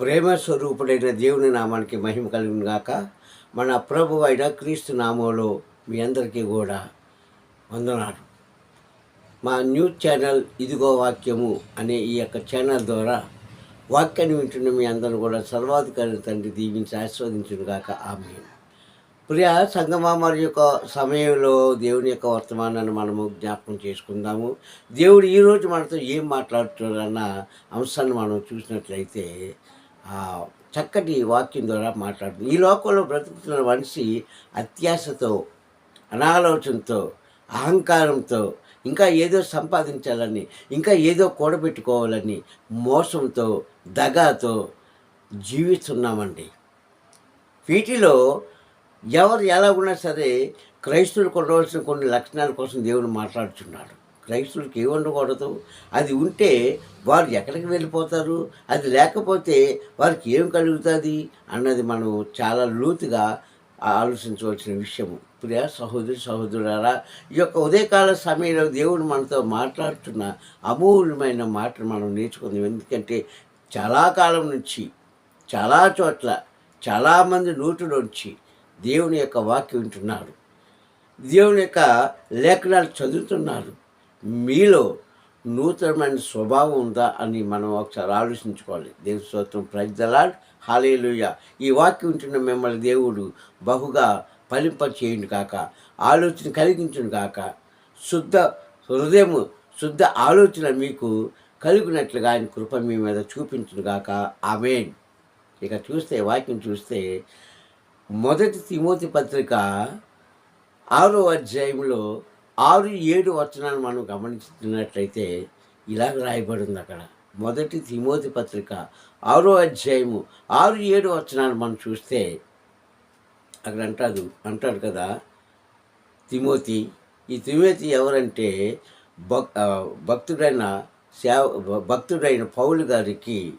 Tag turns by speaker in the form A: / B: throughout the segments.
A: ప్రేమ స్వరూపుడైన దేవుని నామానికి మహిమ కలిగిన గాక మన ప్రభు అయిన క్రీస్తు నామంలో మీ అందరికీ కూడా వందనాలు. మా న్యూస్ ఛానల్ ఇదిగో వాక్యము అనే ఈ యొక్క ఛానల్ ద్వారా వాక్యాన్ని వింటున్న మీ అందరూ కూడా సర్వాధికారి తండ్రి దీవించి ఆస్వాదించును గాక. ఆమె ప్రియ మరి యొక్క సమయంలో దేవుని యొక్క వర్తమానాన్ని మనము జ్ఞాపకం చేసుకుందాము. దేవుడు ఈరోజు మనతో ఏం మాట్లాడుతున్నారన్న అంశాన్ని మనం చూసినట్లయితే చక్కటి వాక్యం ద్వారా మాట్లాడుతుంది. ఈ లోకంలో బ్రతుకుతున్న మనిషి అత్యాశతో అనాలోచనతో అహంకారంతో ఇంకా ఏదో సంపాదించాలని ఇంకా ఏదో కూడబెట్టుకోవాలని మోసంతో దగాతో జీవిస్తున్నామండి. వీటిలో ఎవరు ఎలా ఉన్నా సరే క్రైస్తవులు కొనవలసిన కొన్ని లక్షణాల కోసం దేవుడు మాట్లాడుతున్నాడు క్రైస్తవులకు ఏమి ఉండకూడదు. అది ఉంటే వారు ఎక్కడికి వెళ్ళిపోతారు? అది లేకపోతే వారికి ఏం కలుగుతుంది? అన్నది మనం చాలా లోతుగా ఆలోచించవలసిన విషయము. ప్రియ సహోదరి సహోదరులారా ఈ యొక్క ఉదయకాల సమయంలో దేవుడు మనతో మాట్లాడుతున్న అమూల్యమైన మాటను మనం నేర్చుకుందాం. ఎందుకంటే చాలా కాలం నుంచి చాలా చోట్ల చాలామంది నోటిలోంచి దేవుని యొక్క వాక్యం వింటున్నారు. దేవుని యొక్క లేఖనాలు చదువుతున్నారు. మీలో నూతనమైన స్వభావం ఉందా అని మనం ఒకసారి ఆలోచించుకోవాలి. దేవుని స్తోత్రం. ప్రజలాడ్ హాలేలుయ ఈ వాక్యం ఉంటున్న మిమ్మల్ని దేవుడు బహుగా ఫలింప చేయండి కాక ఆలోచన కలిగించును కాక శుద్ధ హృదయము శుద్ధ ఆలోచన మీకు కలిగినట్లుగా ఆయన కృప మీ మీద చూపించును గాక. ఆమెన్ ఇక చూస్తే వాక్యం చూస్తే మొదటి తిమోతి పత్రిక ఆరో అధ్యాయంలో ఆరు ఏడు వచనాలు మనం గమనించినట్లయితే ఇలాగ రాయబడింది అక్కడ. మొదటి తిమోతి పత్రిక ఆరో అధ్యాయము ఆరు ఏడు వచనాలు మనం చూస్తే అక్కడ అంటాడు అంటాడు కదా తిమోతి. ఈ తిమోతి ఎవరంటే భక్ భక్తుడైన సేవ భక్తుడైన పౌలు గారికి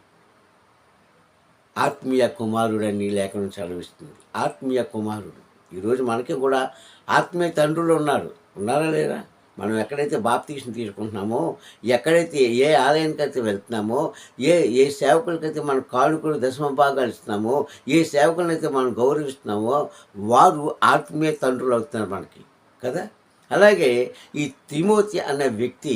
A: ఆత్మీయ కుమారుడని లేఖనం చదివిస్తుంది ఆత్మీయ కుమారుడు. ఈరోజు మనకి కూడా ఆత్మీయ తండ్రులు ఉన్నారు. ఉన్నారా లేరా? మనం ఎక్కడైతే బాప్తీసం తీసుకుంటున్నామో ఎక్కడైతే ఏ ఆలయానికైతే వెళ్తున్నామో ఏ ఏ సేవకులకైతే మనం కానుకలు దశమ భాగాలు ఇస్తున్నామో ఏ సేవకులనైతే మనం గౌరవిస్తున్నామో వారు ఆత్మీయ తండ్రులు అవుతున్నారు మనకి కదా? అలాగే ఈ తిమోతి అనే వ్యక్తి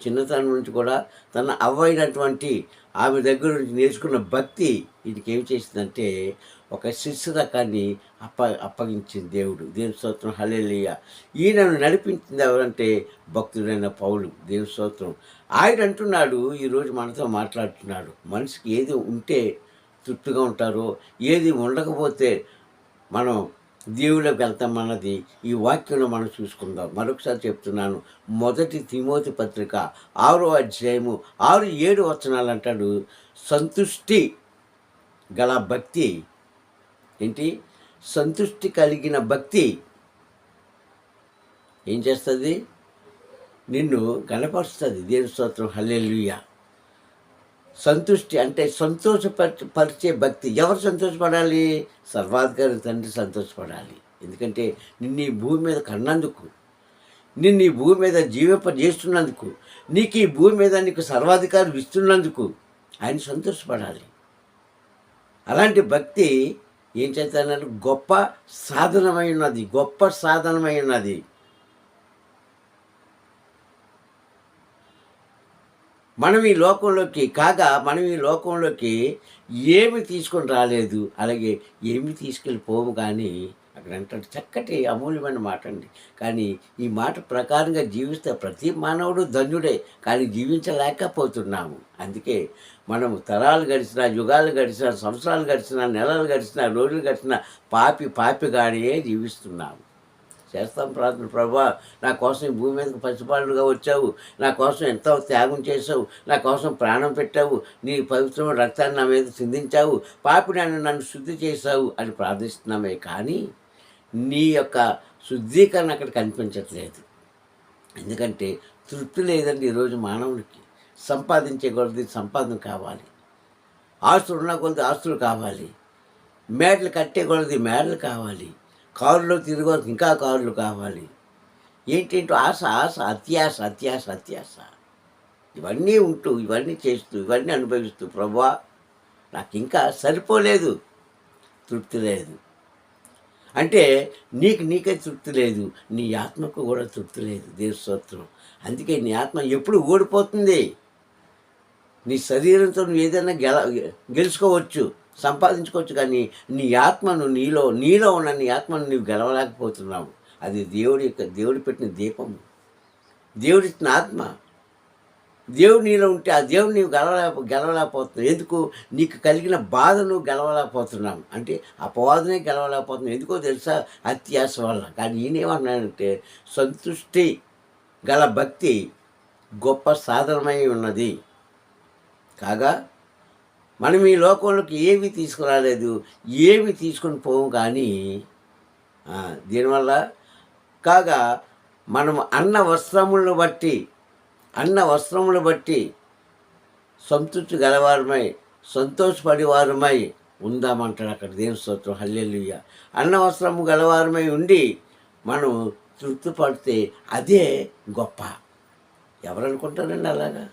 A: చిన్నతనం నుంచి కూడా తన అవ్వైనటువంటి ఆమె దగ్గర నుంచి నేర్చుకున్న భక్తి వీటికి ఏం చేసిందంటే ఒక శిష్య రకాన్ని అప్ప అప్పగించింది దేవుడు. దేవుని స్తోత్రం హలేలియ ఈయనను నడిపించింది ఎవరంటే భక్తుడైన పౌలు. దేవు స్తోత్రం. ఆయన అంటున్నాడు ఈరోజు మనతో మాట్లాడుతున్నాడు. మనిషికి ఏది ఉంటే తృప్తిగా ఉంటారో ఏది ఉండకపోతే మనం దేవుళ్ళకి వెళ్తామన్నది ఈ వాక్యంలో మనం చూసుకుందాం. మరొకసారి చెప్తున్నాను. మొదటి తిమోతి పత్రిక ఆరో అధ్యాయము ఆరు ఏడు వచనాలు అంటాడు సంతుష్టి గల భక్తి ఏంటి? సంతుష్టి కలిగిన భక్తి. ఏం చేస్తుంది? నిన్ను గణపరుస్తుంది దేని స్తోత్రం. హల్లెలూయా. సంతుష్టి అంటే సంతోషపరిచే పరిచే భక్తి. ఎవరు సంతోషపడాలి? సర్వాధికారి తండ్రి సంతోషపడాలి. ఎందుకంటే నిన్ను ఈ భూమి మీద కన్నందుకు నిన్ను ఈ భూమి మీద జీవింపజేస్తున్నందుకు నీకు ఈ భూమి మీద నీకు సర్వాధికారం ఇస్తున్నందుకు ఆయన సంతోషపడాలి. అలాంటి భక్తి ఏం చేస్తానంటే గొప్ప సాధనమై ఉన్నది గొప్ప సాధనమై ఉన్నది మనం ఈ లోకంలోకి కాగా మనం ఈ లోకంలోకి ఏమి తీసుకొని రాలేదు. అలాగే ఏమి తీసుకెళ్ళిపోము కానీ అక్కడ అంటాడు చక్కటి అమూల్యమైన మాట అండి కానీ ఈ మాట ప్రకారంగా జీవిస్తే ప్రతి మానవుడు ధన్యుడే కానీ జీవించలేకపోతున్నాము. అందుకే మనము తరాలు గడిచిన యుగాలు గడిచిన సంవత్సరాలు గడిచిన నెలలు గడిచిన రోజులు గడిచిన పాపి పాపిగానే జీవిస్తున్నాము. చేస్తాం ప్రార్థన. ప్రభా నా కోసం ఈ భూమి మీదకి పసిపాలుగా వచ్చావు. నా కోసం ఎంతో త్యాగం చేసావు నా కోసం ప్రాణం పెట్టావు. నీ పవిత్రమైన రక్తాన్ని నా మీద చిందించావు. పాపి నన్ను నన్ను శుద్ధి చేశావు అని ప్రార్థిస్తున్నామే. కానీ నీ యొక్క శుద్ధీకరణ అక్కడ కనిపించట్లేదు. ఎందుకంటే తృప్తి లేదండి ఈరోజు మానవునికి. సంపాదించే కొద్ది సంపాదన కావాలి. ఆస్తులు ఉన్న కొద్ది ఆస్తులు కావాలి. మేడలు కట్టే కొలది మేడలు కావాలి. కారులో తిరగదు ఇంకా కారులు కావాలి. ఏంటంటే ఆశ ఆశ అత్యాశ అత్యాశ అత్యాశ. ఇవన్నీ ఉంటూ ఇవన్నీ చేస్తూ ఇవన్నీ అనుభవిస్తూ ప్రభా నాకు ఇంకా సరిపోలేదు. తృప్తి లేదు. అంటే నీకు నీకే తృప్తి లేదు. నీ ఆత్మకు కూడా తృప్తి లేదు. దేవస్తోత్రం అందుకే నీ ఆత్మ ఎప్పుడు ఓడిపోతుంది. నీ శరీరంతో నువ్వు ఏదైనా గెల గెలుచుకోవచ్చు. సంపాదించుకోవచ్చు కానీ నీ ఆత్మను నీలో నీలో ఉన్న నీ ఆత్మను నీవు గెలవలేకపోతున్నావు. అది దేవుడి యొక్క దేవుడు పెట్టిన దీపము. దేవుడిచ్చిన ఆత్మ. దేవుడు నీలో ఉంటే ఆ దేవుడు నీవు గెలవలే గెలవలేకపోతున్నావు. ఎందుకు? నీకు కలిగిన బాధను గెలవలేకపోతున్నాం అంటే అపవాదనే గెలవలేకపోతున్నాం ఎందుకో తెలుసా? అత్యాశ వల్ల. కానీ ఈయనేమన్నాడంటే సంతృష్టి గల భక్తి గొప్ప సాధనమై ఉన్నది. కాగా మనం ఈ లోకంలోకి ఏవి తీసుకురాలేదు ఏవి తీసుకొని పోము కానీ దీనివల్ల కాగా మనం అన్న వస్త్రములను బట్టి అన్న వస్త్రములు బట్టి సంతృప్తి గలవారమై సంతోషపడేవారమై ఉందామంటాడు అక్కడ దేవుని స్తోత్రం. హల్లెలూయ. అన్న వస్త్రము గలవారమై ఉండి మనం తృప్తి పడితే అదే గొప్ప. ఎవరనుకుంటారండి అలాగా?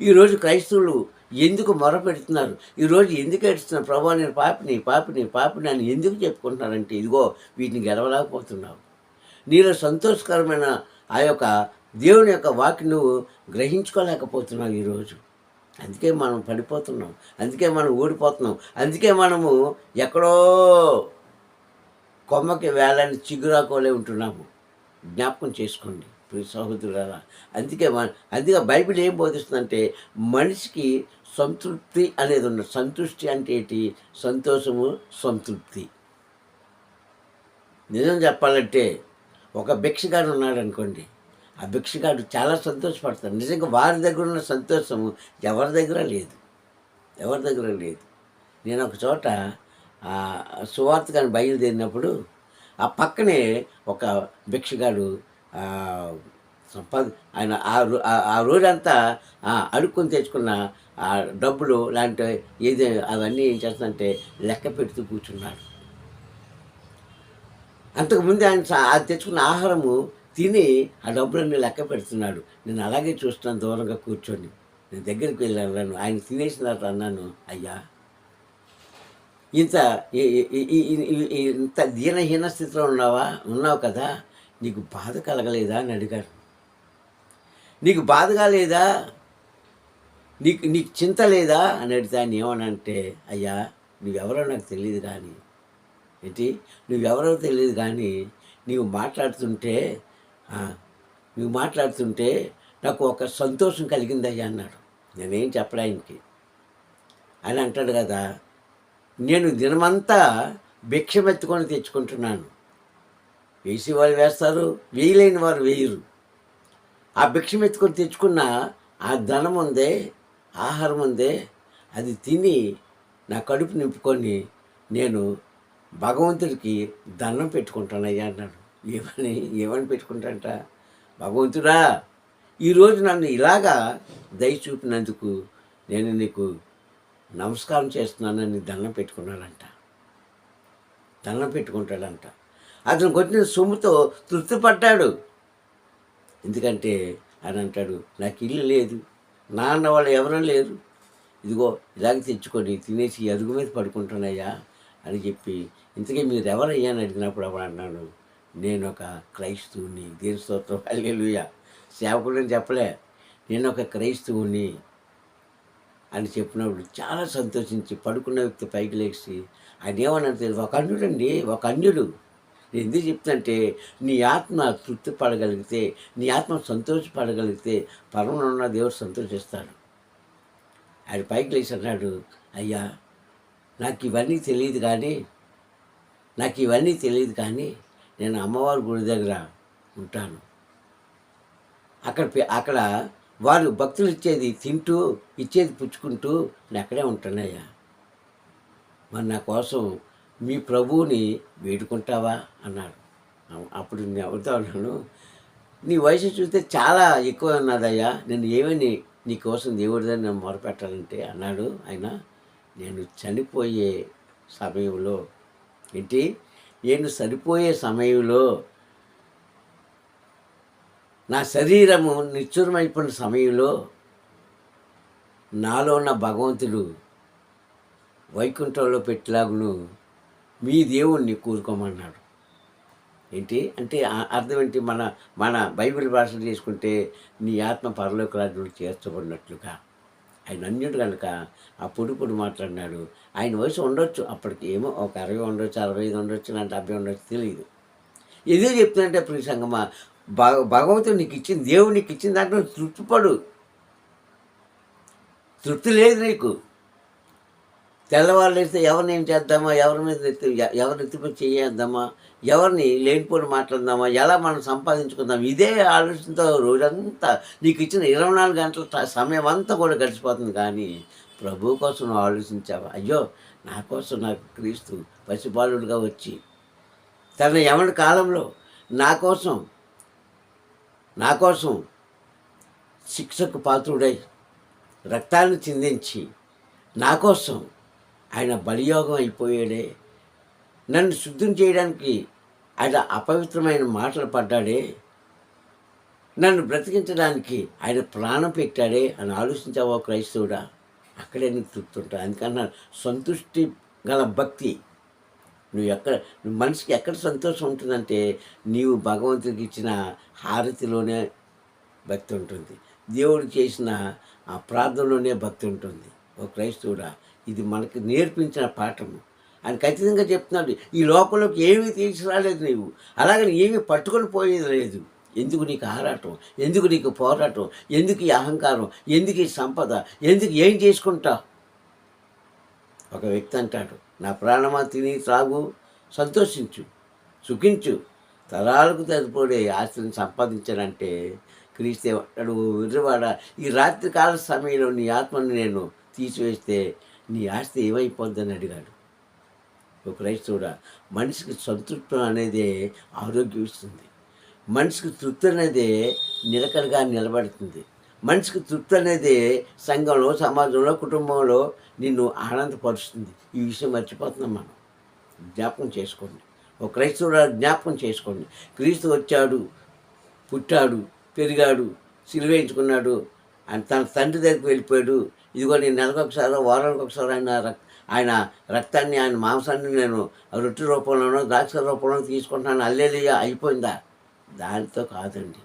A: ఈరోజు క్రైస్తవులు ఎందుకు మొరపెడుతున్నారు? ఈరోజు ఎందుకు ఏడుస్తున్నారు? ప్రభా నేను పాపిని పాపిని పాపిని అని ఎందుకు చెప్పుకుంటున్నారంటే ఇదిగో వీటిని గెలవలేకపోతున్నావు. నీలో సంతోషకరమైన ఆ యొక్క దేవుని యొక్క వాకి నువ్వు గ్రహించుకోలేకపోతున్నావు ఈరోజు అందుకే మనం పడిపోతున్నాం. అందుకే మనం ఓడిపోతున్నాం అందుకే మనము ఎక్కడో కొమ్మకి వేలని చిగురాకోలే ఉంటున్నాము. జ్ఞాపకం చేసుకోండి సహోదరులారా. అందుకే మన అందుకే బైబిల్ ఏం బోధిస్తుందంటే మనిషికి సంతృప్తి అనేది ఉన్నది సంతృష్టి అంటే ఏంటి? సంతోషము సంతృప్తి. నిజం చెప్పాలంటే ఒక భిక్షగాడు ఉన్నాడు అనుకోండి ఆ భిక్షగాడు చాలా సంతోషపడతాడు. నిజంగా వారి దగ్గర ఉన్న సంతోషము ఎవరి దగ్గర లేదు. ఎవరి దగ్గర లేదు. నేను ఒక చోట సువార్త కానీ బయలుదేరినప్పుడు ఆ పక్కనే ఒక భిక్షగాడు ఆయన ఆ ఆ- రోజంతా అడుక్కొని తెచ్చుకున్న ఆ డబ్బులు లాంటి ఏది అవన్నీ ఏం చేస్తుందంటే లెక్క పెడుతూ కూర్చున్నాడు. అంతకుముందు ఆయన అది తెచ్చుకున్న ఆహారము తిని ఆ డబ్బులన్నీ లెక్క పెడుతున్నాడు. నేను అలాగే చూస్తున్నాను దూరంగా కూర్చొని. నేను దగ్గరికి వెళ్ళాను ఆయన తినేసిన తర్వాత అన్నాను అయ్యా ఇంత ఇంత దీనహీన స్థితిలో ఉన్నావా? ఉన్నావు కదా? నీకు బాధ కలగలేదా? అని అడిగారు. నీకు బాధ కాలేదా నీకు నీకు చింత లేదా? అని అడిగితే ఆయన ఏమనంటే అయ్యా నువ్వెవరో నాకు తెలియదు కానీ ఏంటి? నువ్వెవరో తెలియదు కానీ నీవు మాట్లాడుతుంటే నువ్వు మాట్లాడుతుంటే నాకు ఒక సంతోషం కలిగిందయ్యా అన్నాడు. నేనేం చెప్పడా ఆయనకి. అని అంటాడు కదా నేను దినమంతా భిక్షమెత్తుకొని తెచ్చుకుంటున్నాను. వేసి వాళ్ళు వేస్తారు వేయలేని వారు వేయరు. ఆ భిక్షం ఎత్తుకొని తెచ్చుకున్న ఆ ధనం ఉందే ఆహారం ఉందే అది తిని నా కడుపు నింపుకొని నేను భగవంతుడికి దండం పెట్టుకుంటానయ్యా అన్నాడు. ఏమని ఏమని పెట్టుకుంటాంట భగవంతుడా ఈరోజు నన్ను ఇలాగా దయ చూపినందుకు నేను నీకు నమస్కారం చేస్తున్నానని దండం పెట్టుకున్నాడంట. దండం పెట్టుకుంటాడంట. అతను కొట్టిన సొమ్ముతో తృప్తిపడ్డాడు. ఎందుకంటే అని అంటాడు నాకు ఇల్లు లేదు నాన్న వాళ్ళు ఎవరూ లేరు. ఇదిగో ఇలాగ తెచ్చుకొని తినేసి అదుగు మీద పడుకుంటున్నాయా? అని చెప్పి ఇంతకీ మీరు ఎవరయ్యా అని అడిగినప్పుడు అప్పుడు అన్నాను నేను ఒక క్రైస్తవుని దేని స్తోత్రం అల్లెలుయ సేవకుడు అని చెప్పలే. నేను ఒక క్రైస్తవుని అని చెప్పినప్పుడు చాలా సంతోషించి పడుకున్న వ్యక్తి పైకి లేచి ఆయన ఏమన్నా తెలియదు ఒక అన్యుడండి ఒక అన్యుడు. ఎందుకు చెప్తుంటే నీ ఆత్మ తృప్తి పడగలిగితే నీ ఆత్మ సంతోషపడగలిగితే పరమలో ఉన్న దేవుడు సంతోషిస్తాడు. ఆయన పైకి లేచి అన్నాడు అయ్యా నాకు ఇవన్నీ తెలియదు కానీ నాకు ఇవన్నీ తెలియదు కానీ నేను అమ్మవారి గుడి దగ్గర ఉంటాను. అక్కడ అక్కడ వారు భక్తులు ఇచ్చేది తింటూ ఇచ్చేది పుచ్చుకుంటూ నేను అక్కడే ఉంటానయ్యా. మరి నా కోసం మీ ప్రభువుని వేడుకుంటావా? అన్నాడు. అప్పుడు నేను అవుతా నీ వయసు చూస్తే చాలా ఎక్కువ ఉన్నదయ్యా నేను ఏమని నీ కోసం దేవుడిదని నేను మొరపెట్టాలంటే? అన్నాడు ఆయన. నేను చనిపోయే సమయంలో ఏంటి? నేను చనిపోయే సమయంలో నా శరీరము నిశ్చరమైపోయిన సమయంలో నాలో ఉన్న భగవంతుడు వైకుంఠంలో పెట్టిలాగును మీ దేవుణ్ణి కూరుకోమన్నాడు. ఏంటి? అంటే అర్థం ఏంటి? మన మన బైబిల్ భాష తీసుకుంటే నీ ఆత్మ పరలోక రాజ్యంలో చేర్చబడినట్లుగా. ఆయన అన్యుడు కనుక ఆ పొడి మాట్లాడినాడు. ఆయన వయసు ఉండొచ్చు. అప్పటికి ఏమో ఒక అరవై ఉండొచ్చు అరవై ఐదు ఉండొచ్చు నా డెబ్బై ఉండొచ్చు తెలియదు ఏదో చెప్తుందంటే ప్రియ సంగమా భగవంతుడు నీకు ఇచ్చింది దేవుడు నీకు ఇచ్చిన దాంట్లో తృప్తిపడు తృప్తి లేదు నీకు. తెల్లవాళ్ళు లేస్తే ఎవరిని ఏం చేద్దామా? ఎవరి మీద ఎత్తి ఎవరి చేయేద్దామా? ఎవరిని లేనిపోని మాట్లాడదామా? ఎలా మనం సంపాదించుకుందాం? ఇదే ఆలోచనతో రోజంతా నీకు ఇచ్చిన ఇరవై నాలుగు గంటల సమయం అంతా కూడా గడిచిపోతుంది. కానీ ప్రభు కోసం నువ్వు ఆలోచించావా? అయ్యో నా కోసం నాకు క్రీస్తు పసిపాలుడుగా వచ్చి తన ఎవరి కాలంలో నా కోసం నా కోసం శిక్షకు పాత్రుడై రక్తాన్ని చిందించి నా కోసం ఆయన బలియోగం అయిపోయాడే. నన్ను శుద్ధం చేయడానికి ఆయన అపవిత్రమైన మాటలు పడ్డాడే. నన్ను బ్రతికించడానికి ఆయన ప్రాణం పెట్టాడే అని ఆలోచించావా క్రైస్తవుడా? అక్కడే నేను తృప్తుంటా. అందుకన్నా సంతుష్టి గల భక్తి. నువ్వు ఎక్కడ నువ్వు మనిషికి ఎక్కడ సంతోషం ఉంటుందంటే నీవు భగవంతుడికి ఇచ్చిన హారతిలోనే భక్తి ఉంటుంది. దేవుడు చేసిన ఆ ప్రార్థనలోనే భక్తి ఉంటుంది. ఓ క్రైస్తవుడా ఇది మనకి నేర్పించిన పాఠం ఆయన ఖచ్చితంగా చెప్తున్నాడు ఈ లోకంలోకి ఏమీ తీసుకురాలేదు నీవు. అలాగని ఏమీ పట్టుకొని పోయేది లేదు. ఎందుకు నీకు ఆరాటం? ఎందుకు నీకు పోరాటం? ఎందుకు ఈ అహంకారం? ఎందుకు ఈ సంపద? ఎందుకు ఏం చేసుకుంటావు ఒక వ్యక్తి అంటాడు నా ప్రాణమా తిని త్రాగు సంతోషించు సుఖించు. తరాలకు తదుపడే ఆస్తిని సంపాదించానంటే క్రీస్తే అంటాడు విర్రవాడ ఈ రాత్రికాల సమయంలో నీ ఆత్మని నేను తీసివేస్తే నీ ఆస్తి ఏమైపోద్దని అడిగాడు. ఒక క్రైస్తవుడా మనిషికి సంతృప్తి అనేది ఆరోగ్యం ఇస్తుంది. మనిషికి తృప్తి అనేది నిలకడగా నిలబడుతుంది. మనిషికి తృప్తి అనేది సంఘంలో సమాజంలో కుటుంబంలో నిన్ను ఆనందపరుస్తుంది. ఈ విషయం మర్చిపోతున్నాం మనం. జ్ఞాపకం చేసుకోండి. ఒక క్రైస్తవుడు జ్ఞాపకం చేసుకోండి. క్రీస్తు వచ్చాడు పుట్టాడు పెరిగాడు సిలువేయించుకున్నాడు అని తన తండ్రి దగ్గరికి వెళ్ళిపోయాడు ఇదిగో నేను నెలకు ఒకసారి వారానికి ఒకసారి ఆయన రక్ ఆయన రక్తాన్ని ఆయన మాంసాన్ని నేను రొట్టె రూపంలోనో ద్రాక్ష రూపంలో తీసుకుంటాను అల్లేలియా అయిపోయిందా? దానితో కాదండి.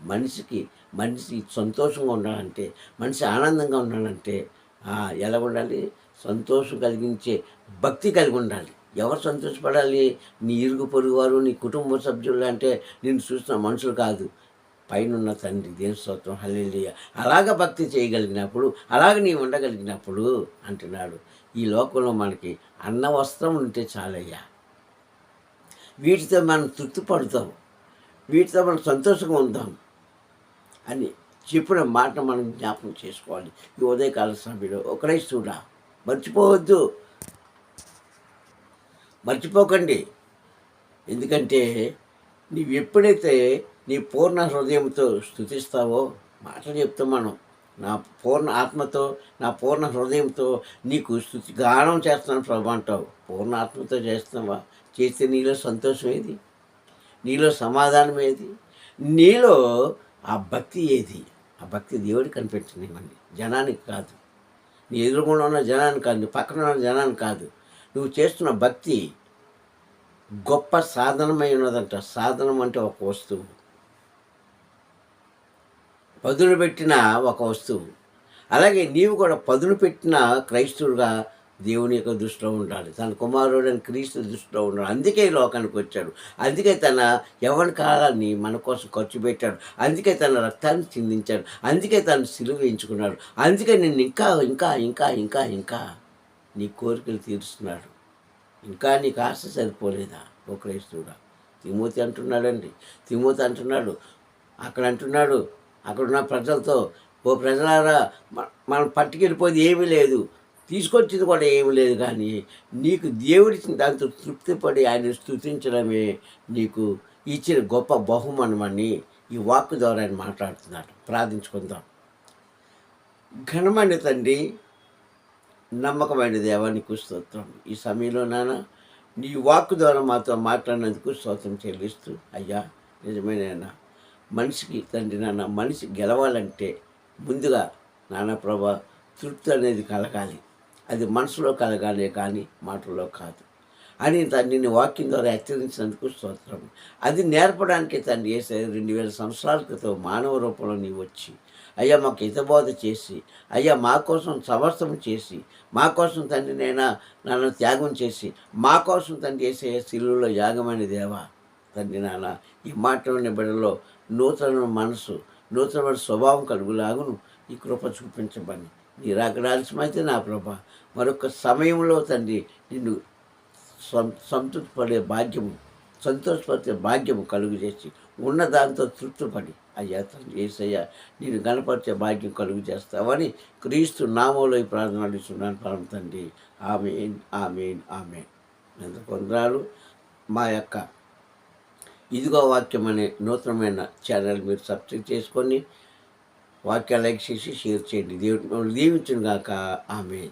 A: మనిషికి మనిషి సంతోషంగా ఉండాలంటే మనిషి ఆనందంగా ఉండాలంటే ఎలా ఉండాలి సంతోషం కలిగించే భక్తి కలిగి ఉండాలి. ఎవరు సంతోషపడాలి? నీ ఇరుగు పొరుగు వారు నీ కుటుంబ సభ్యులు అంటే నేను చూసిన మనుషులు కాదు. పైనున్న తండ్రి దేని స్తోత్రం? అలాగ భక్తి చేయగలిగినప్పుడు అలాగ నీ ఉండగలిగినప్పుడు అంటున్నాడు. ఈ లోకంలో మనకి అన్న వస్త్రం ఉంటే చాలయ్యా. వీటితో మనం తృప్తి పడతాం. వీటితో మనం సంతోషంగా ఉందాం అని చెప్పిన మాట మనం జ్ఞాపకం చేసుకోవాలి. ఈ ఉదయకాల సమయంలో ఒకరే చూడ మర్చిపోవద్దు. మర్చిపోకండి. ఎందుకంటే నీవు ఎప్పుడైతే నీ పూర్ణ హృదయంతో స్థుతిస్తావో మాటలు చెప్తాం మనం. నా పూర్ణ ఆత్మతో నా పూర్ణ హృదయంతో నీకు స్థుతి గానం చేస్తున్నాను ప్రభు అంటావు. పూర్ణ ఆత్మతో చేస్తున్నావా? చేస్తే నీలో సంతోషం ఏది? నీలో సమాధానం ఏది? నీలో ఆ భక్తి ఏది? ఆ భక్తి దేవుడికి కనిపించింది ఇవన్నీ జనానికి కాదు. నీ ఎదురుగుండా ఉన్న జనానికి కాదు. నీ పక్కన ఉన్న జనానికి కాదు. నువ్వు చేస్తున్న భక్తి గొప్ప సాధనమై ఉన్నదంట. సాధనం అంటే ఒక వస్తువు. పదును పెట్టిన ఒక వస్తువు. అలాగే నీవు కూడా పదును పెట్టిన క్రైస్తవుడుగా దేవుని యొక్క దృష్టిలో ఉండాలి. తన కుమారుడని క్రీస్తు దృష్టిలో ఉండాలి. అందుకే ఈ లోకానికి వచ్చాడు. అందుకే తన యవన కాలాన్ని మన కోసం ఖర్చు పెట్టాడు. అందుకే తన రక్తాన్ని చిందించాడు. అందుకే తను సిలువ ఎంచుకున్నాడు అందుకే నిన్ను ఇంకా ఇంకా ఇంకా ఇంకా ఇంకా నీ కోరికలు తీరుస్తున్నాడు. ఇంకా నీకు ఆశ సరిపోలేదా? ఓ క్రైస్తవుడా. తిమోతి అంటున్నాడండి. తిమోతి అంటున్నాడు. అక్కడ అంటున్నాడు అక్కడున్న ప్రజలతో ఓ ప్రజలారా మనం పట్టుకెళ్ళిపోయింది ఏమీ లేదు. తీసుకొచ్చింది కూడా ఏమీ లేదు కానీ నీకు దేవుడిచ్చిన దాంతో తృప్తిపడి ఆయన స్థుతించడమే నీకు ఇచ్చిన గొప్ప బహుమానమని ఈ వాక్కు ద్వారా ఆయన మాట్లాడుతున్నాడు. ప్రార్థించుకుందాం. ఘనమైన తండ్రి నమ్మకమైన దేవానికి స్తోత్రం. ఈ సమయంలో నాన్న నీ వాక్కు ద్వారా మాతో మాట్లాడినందుకు స్తోత్రం చెల్లిస్తూ అయ్యా నిజమైన మనిషికి తండ్రి నాన్న మనిషి గెలవాలంటే ముందుగా నాన్న ప్రభా తృప్తి అనేది కలగాలి. అది మనసులో కలగాలే కానీ మాటల్లో కాదు. అని తండ్రి వాక్యం ద్వారా హెచ్చరించినందుకు స్తోత్రం. అది నేర్పడానికి తండ్రి వేసే రెండు వేల సంవత్సరాల క్రితం మానవ రూపంలో నీ వచ్చి అయ్యా మాకు హితబోధ చేసి అయ్యా మా కోసం సమర్థం చేసి మా కోసం తండ్రి నైనా నన్ను త్యాగం చేసి మా కోసం తండ్రి వేసే శిలువలో యాగమైన దేవా తండ్రి నాన్న ఈ మాటలోని బిడ్డలో నూతన మనసు నూతనమైన స్వభావం కలుగులాగును ఈ కృప చూపించబడి నీ రాకడాల్సిమైతే నా ప్రభ మరొక సమయంలో తండ్రి నిన్ను సం సంతృప్తిపడే భాగ్యము సంతోషపడే భాగ్యము కలుగు చేసి ఉన్న దాంతో తృప్తిపడి అయ్యా తండ్రి ఏసయ్యా నేను గణపరిచే భాగ్యం కలుగు చేస్తావని క్రీస్తు నామంలో ఈ ప్రార్థన అడుగుతున్నాను పరమ తండ్రి. Amen amen amen. ఎంత కొందరాలు మా యొక్క ఇదిగో వాక్యం అనే నూతనమైన ఛానల్ మీరు సబ్స్క్రైబ్ చేసుకొని వాక్యాలు లైక్ చేసి షేర్ చేయండి. దేవుడు దీవించుగాక ఆమె